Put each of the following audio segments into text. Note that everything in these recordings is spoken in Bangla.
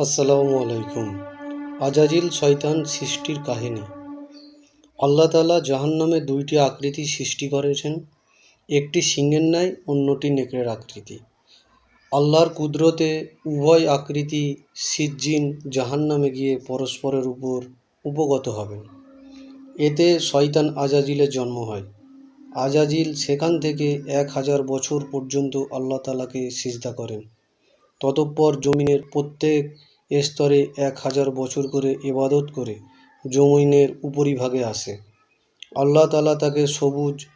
আসসালামু আলাইকুম। আজাজিল শয়তান সৃষ্টির কাহিনী। আল্লাহ তাআলা জাহান্নামে দুইটি আকৃতি সৃষ্টি করেছেন, একটি সিংহের ন্যায়, অন্যটি নেকড়ের আকৃতি। আল্লাহর কুদরতে উভয় আকৃতি সিজ্জিন জাহান্নামে গিয়ে পরস্পরের উপর উপগত হবেন। এতে শয়তান আজাজিলের জন্ম হয়। আজাজিল সেখান থেকে এক হাজার বছর পর্যন্ত আল্লাহ তাআলাকে সিজদা করেন। ততঃপর জমিনের প্রত্যেক স্তরে এক হাজার বছর করে ইবাদত করে জমিনের উপরিভাগে আসে। আল্লাহ তালা তাকে সবুজ,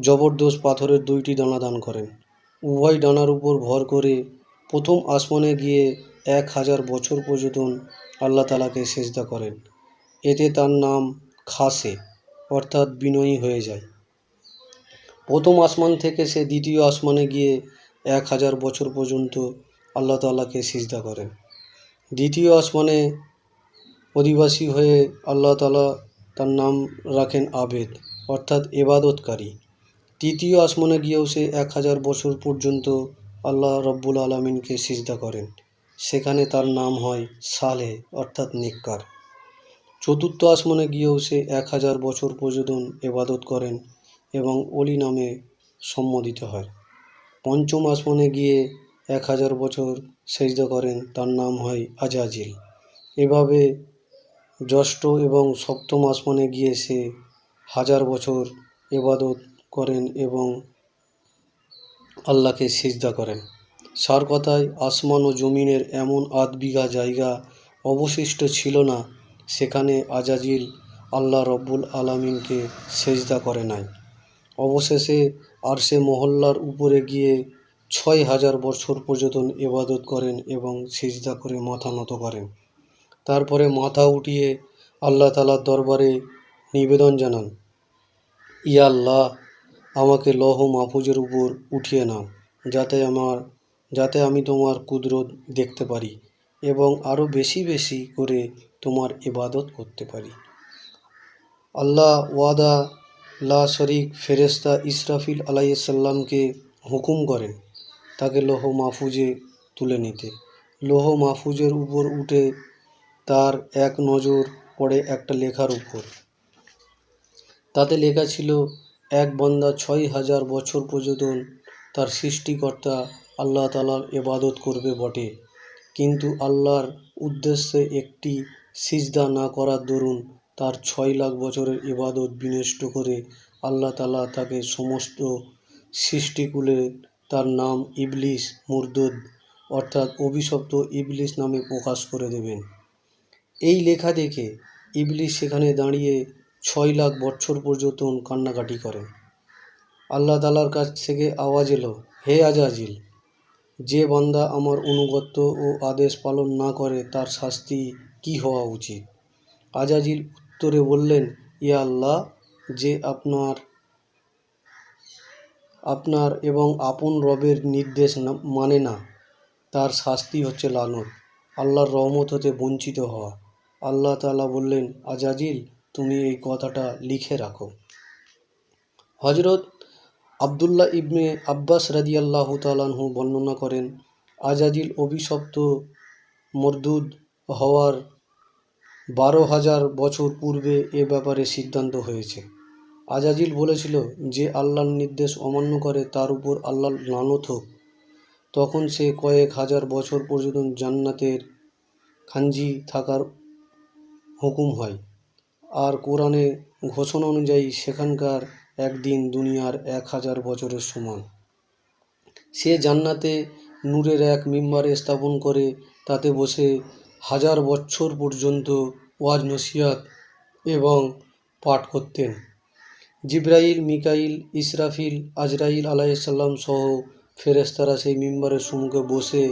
জবরদস্ত পাথরের দুইটি ডানা দান করেন। উভয় ডানার উপর ভর করে প্রথম আসমানে গিয়ে এক হাজার বছর পর্যন্ত আল্লাহ তালাকে সেজদা করেন। এতে তার নাম খাসে, অর্থাৎ বিনয়ী হয়ে যায়। প্রথম আসমান থেকে সে দ্বিতীয় আসমানে গিয়ে এক হাজার বছর পর্যন্ত আল্লাহ তাআলাকে সিজদা করেন। দ্বিতীয় আসমানে অধিবাসী হয়ে আল্লাহ তালা তার নাম রাখেন আবেদ, অর্থাৎ এবাদতকারী। তৃতীয় আসমানে গিয়েও সে এক হাজার বছর পর্যন্ত আল্লাহ রব্বুল আলমিনকে সিজদা করেন। সেখানে তার নাম হয় সালেহ, অর্থাৎ নেককার। চতুর্থ আসমানে গিয়েও সে এক হাজার বছর পর্যন্ত এবাদত করেন এবং অলি নামে সম্বোধিত হয়। পঞ্চম আসমানে গিয়ে এক হাজার বছর সেজদা করেন, তার নাম হয় আজাজিল। এভাবে ষষ্ঠ এবং সপ্তম আসমানে গিয়ে সে হাজার বছর এবাদত করেন এবং আল্লাহকে সিজদা করেন। সার কথায়, আসমান ও জমিনের এমন আধ বিঘা জায়গা অবশিষ্ট ছিল না, সেখানে আজাজিল আল্লাহ রব্বুল আলামিনকে সেজদা করে নাই। অবশেষে আর সে মহল্লার উপরে গিয়ে ছয় হাজার বছর পর্যন্ত ইবাদত করেন এবং সিজদা করে মাথা নত করেন। তারপরে মাথা উঠিয়ে আল্লাহ তালার দরবারে নিবেদন জানান, ইয়া আল্লাহ, আমাকে লহ মাহফুজের উপর উঠিয়ে নাও, যাতে আমার, যাতে আমি তোমার কুদরত দেখতে পারি এবং আরও বেশি বেশি করে তোমার ইবাদত করতে পারি। আল্লাহ ওয়াদা, লা শরিক ফেরেস্তা ইসরাফিল আলাইসাল্লামকে হুকুম করেন তাকে লৌহ মাহফুজে তুলে নিতে। লৌহ মাহফুজের উপর উঠে তার এক নজর পড়ে একটা লেখার উপর। তাতে লেখা ছিল, এক বান্দা ছয় হাজার বছর পর্যন্ত তার সৃষ্টিকর্তা আল্লাহ তালার এবাদত করবে বটে। কিন্তু আল্লাহর উদ্দেশ্যে একটি সিজদা না করার দরুন তার ছয় লাখ বছরের ইবাদত বিনষ্ট করে আল্লাহ তালা তাকে সমস্ত সৃষ্টিকুলে তার নাম ইবলিস মুরদুদ, অর্থাৎ অভিশপ্ত ইবলিস নামে প্রকাশ করে দেবেন। এই লেখা দেখে ইবলিস সেখানে দাঁড়িয়ে ছয় লাখ বছর পর্যন্ত কান্নাকাটি করেন। আল্লাহ তালার কাছ থেকে আওয়াজ এলো, হে আজাজিল, যে বান্দা আমার অনুগত্য ও আদেশ পালন না করে তার শাস্তি কি হওয়া উচিত? আজাজিল উত্তরে বললেন, ইয়া আল্লাহ, যে আপনার আপনার এবং আপন রবের নির্দেশ মানে না। তার শাস্তি হচ্ছে লানত। আল্লাহর রহমত হতে বঞ্চিত হওয়া। আল্লাহ তালা বললেন, আজাজিল, তুমি এই কথাটা লিখে রাখো। হজরত আবদুল্লাহ ইবনে আব্বাস রাদিয়াল্লাহু তালাহু বর্ণনা করেন, আজাজিল অভিশপ্ত মরদুদ হওয়ার বারো হাজার বছর পূর্বে এ ব্যাপারে সিদ্ধান্ত হয়েছে। আজাজিল বলেছিল যে আল্লাহর নির্দেশ অমান্য করে, তার উপর আল্লাহ লানত হোক। তখন সে কয়েক হাজার বছর পর্যন্ত জান্নাতের খাঞ্জি থাকার হুকুম হয়। আর কোরআনে ঘোষণা অনুযায়ী সেখানকার একদিন দুনিয়ার এক হাজার বছরের সমান। সে জান্নাতে নূরের এক মিম্বারে স্থাপন করে, তাতে বসে হাজার বছর পর্যন্ত ওয়াজ নসিয়াত এবং পাঠ করতেন। জিব্রাইল, মিকাইল, ইসরাফিল, আজরাইল আলাইসাল্লাম সহ ফেরেস্তারা সেই মিম্বারের সম্মুখে বসে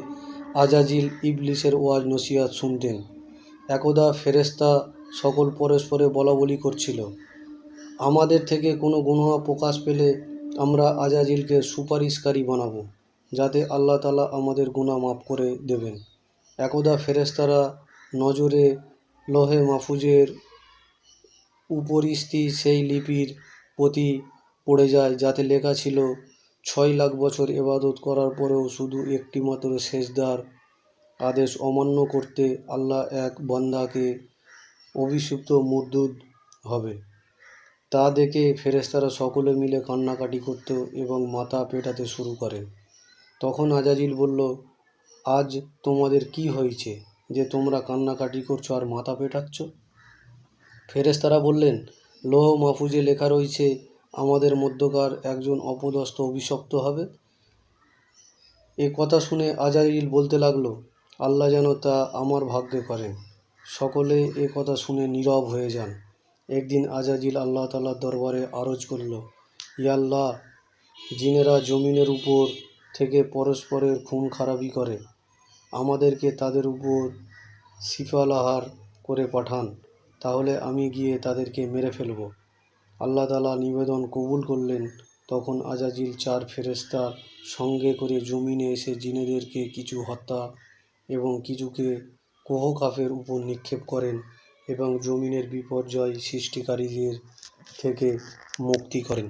আজাজিল, ইবলিসের ওয়াজ নসিয়াত শুনতেন। একদা ফেরেস্তা সকল পরস্পরে বলা বলি করছিল, আমাদের থেকে কোনো গুণা প্রকাশ পেলে আমরা আজাজিলকে সুপারিশকারী বানাবো, যাতে আল্লাহ তালা আমাদের গুণা মাফ করে দেবেন। একদা ফেরেস্তারা নজরে লোহে মাহফুজের উপরিস্থি সেই লিপির প্রতি পড়ে যায়, যাতে লেখা ছিল, ছয় লাখ বছর এবাদত করার পরেও শুধু একটি মাত্র সেজদার আদেশ অমান্য করতে আল্লাহ এক বান্দাকে অভিষিক্ত মুর্দুদ হবে। তা দেখে ফেরেশতারা সকলে মিলে কান্নাকাটি করত এবং মাথা পেটাতে শুরু করে। তখন আজাজিল বলল, আজ তোমাদের কি হয়েছে যে তোমরা কান্নাকাটি করছ আর মাথা পেটাচ্ছ? ফেরেশতারা বললেন লৌহ মাহফুজে লেখা রয়েছে, আমাদের মধ্যকার একজন অপদস্থ অভিশপ্ত হবে। এ কথা শুনে আজাইল বলতে লাগল, আল্লাহ যেন তা আমার ভাগ্যে করেন। সকলে এ কথা শুনে নীরব হয়ে যান। একদিন আজাজিল আল্লাহ তালার দরবারে আরজ করল ইয়াল্লাহ জিনেরা জমিনের উপর থেকে পরস্পরের খুন খারাপি করে। আমাদেরকে তাদের উপর সিফালাহার করে পাঠান। তাহলে আমি গিয়ে তাদেরকে মেরে ফেলব। আল্লাহ তালা নিবেদন কবুল করলেন। তখন আজাজিল চার ফেরেস্তার সঙ্গে করে জমিনে এসে জিনেদেরকে কিছু হত্যা এবং কিছুকে কোহকাফের উপর নিক্ষেপ করেন এবং জমিনের বিপর্যয় সৃষ্টিকারীদের থেকে মুক্তি করেন।